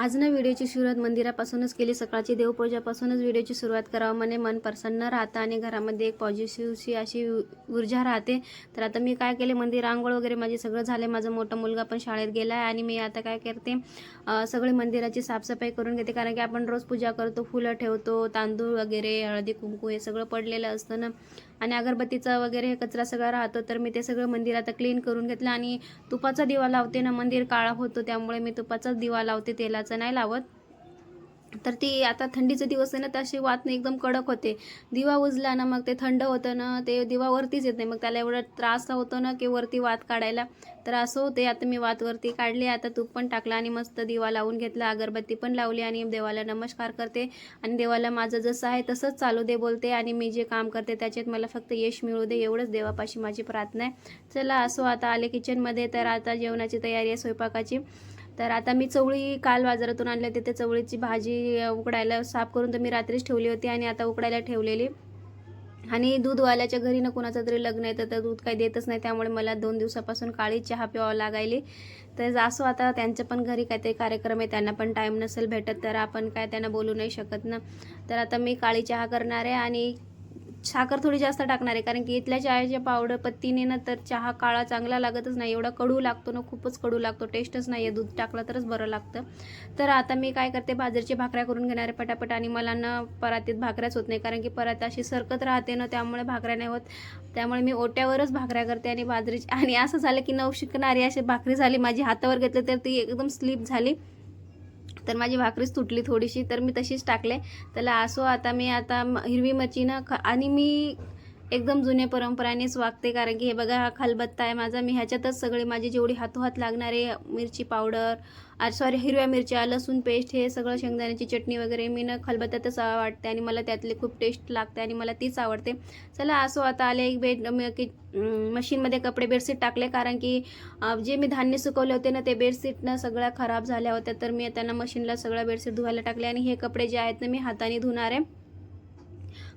आज ना व्हिडिओची सुरुवात मंदिरापासूनच केली. सकाळची देवपूजापासूनच व्हिडिओची सुरुवात करावं म्हणे. मन प्रसन्न राहतं आणि घरामध्ये एक पॉझिटिव्हची अशी उ- ऊर्जा राहते. तर आता मी काय केले? मंदिर आंघोळ वगैरे माझे सगळं झाले. माझा मोठा मुलगा पण शाळेत गेला आहे आणि मी आता काय करते? सगळे मंदिराची साफसफाई करून घेते. कारण की आपण रोज पूजा करतो फुलं ठेवतो तांदूळ वगैरे हळदी कुंकू हे सगळं पडलेलं असतं ना. आणि अगरबत्तीचा वगैरे हे कचरा सगळा राहतो तर मी ते सगळं मंदिर आता क्लीन करून घेतलं आणि तुपाचा दिवा लावते ना मंदिर काळा होतो त्यामुळे मी तुपाचाच दिवा लावते तेलाचा नाही लावत. तर ती आता थंडीचे दिवस आहे ना तशी अशी वात एकदम कडक होते. दिवा उजला ना मग ते थंड होतं ना ते दिवा वरतीच येत नाही. मग त्याला एवढा त्रास होतो ना की वरती वात काढायला. तर असं होते आता मी वात वरती काढली आता तूप पण टाकला आणि मस्त दिवा लावून घेतला. अगरबत्ती पण लावली आणि देवाला नमस्कार करते. आणि देवाला माझं जसं आहे तसंच चालू दे बोलते आणि मी जे काम करते त्याच्यात मला फक्त यश मिळू दे एवढंच देवापाशी माझी प्रार्थना आहे. चला असो आता आले किचनमध्ये तर आता जेवणाची तयारी आहे स्वयंपाकाची. तर आता मी चवळी काल बाजारातून आणली होती. त्या चवळीची भाजी उकडायला साफ करून तर मी रात्रीच ठेवली होती आणि आता उकडायला ठेवलेली. आणि दूधवाल्याच्या घरी ना कुणाचं तरी लग्न आहे तर दूध काही देतच नाही. त्यामुळे मला दोन दिवसापासून काळी चहा प्यावं लागायली. तर असो आता त्यांच्या पण घरी काहीतरी कार्यक्रम आहे त्यांना पण टाईम नसेल भेटत तर आपण काय त्यांना बोलू नाही शकत ना. तर आता मी काळी चहा करणार आहे आणि साखर थोडी जास्त टाकणार आहे कारण की इथल्या चहाच्या पावडर पत्तीने ना तर चहा काळा चांगला लागतच नाही. एवढा कडू लागतो ना खूपच कडू लागतो. टेस्टच नाही आहे दूध टाकलं तरच बरं लागतं. तर आता मी काय करते बाजरीची भाकऱ्या करून घेणार आहे पटापट आणि मला ना परातीत भाकऱ्याच होत नाही कारण की परात अशी सरकत राहते ना त्यामुळे भाकऱ्या नाही होत. त्यामुळे मी ओट्यावरच भाकऱ्या करते आणि बाजरीची आणि असं झालं की नऊ शिकणारी अशी भाकरी झाली माझी हातावर घेतली तर ती एकदम स्लिप झाली. तर माझी भाकरीच तुटली थोडीशी तर मी तशीच टाकले. त्याला असो आता मी आता हिरवी मच्छी ना ख आणि मी एकदम जुन्या परंपरानेच वागते कारण की हे बघा हा खलबत्ता आहे माझा. मी ह्याच्यातच सगळे माझी जेवढी हातोहात लागणारे मिरची पावडर सॉरी हिरव्या मिरच्या लसूण पेस्ट हे सगळं शेंगदाण्याची चटणी वगैरे मी ना खलबत्त्यातच वाटते आणि मला त्यातले खूप टेस्ट लागते आणि मला तीच आवडते. चला असो आता आले एक बेड की मशीनमध्ये कपडे बेडशीट टाकले कारण की जे मी धान्य सुकवले होते ना ते बेडशीटनं सगळ्या खराब झाल्या होत्या. तर मी त्यांना मशीनला सगळ्या बेडशीट धुवायला टाकले आणि हे कपडे जे आहेत ना मी हाताने धुणार आहे.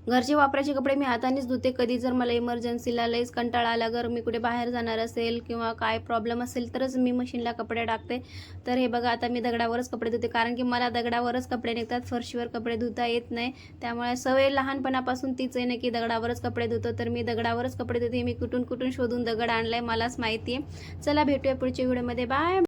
घरचे वापरायचे कपडे मी हातानेच धुते. कधी जर मला इमर्जन्सीला लईच कंटाळा आला जर मी कुठे बाहेर जाणार असेल किंवा काय प्रॉब्लेम असेल तरच मी मशीनला कपडे टाकते. तर हे बघा आता मी दगडावरच कपडे धुते. कारण की मला दगडावरच कपडे निघतात. फरशीवर कपडे धुता येत नाही. त्यामुळे सवय लहानपणापासून तीच आहे ना की दगडावरच कपडे धुतो. तर मी दगडावरच कपडे धुते. मी कुठून कुठून शोधून दगड आणलाय मलाच माहिती आहे चला भेटूया पुढच्या व्हिडिओमध्ये बाय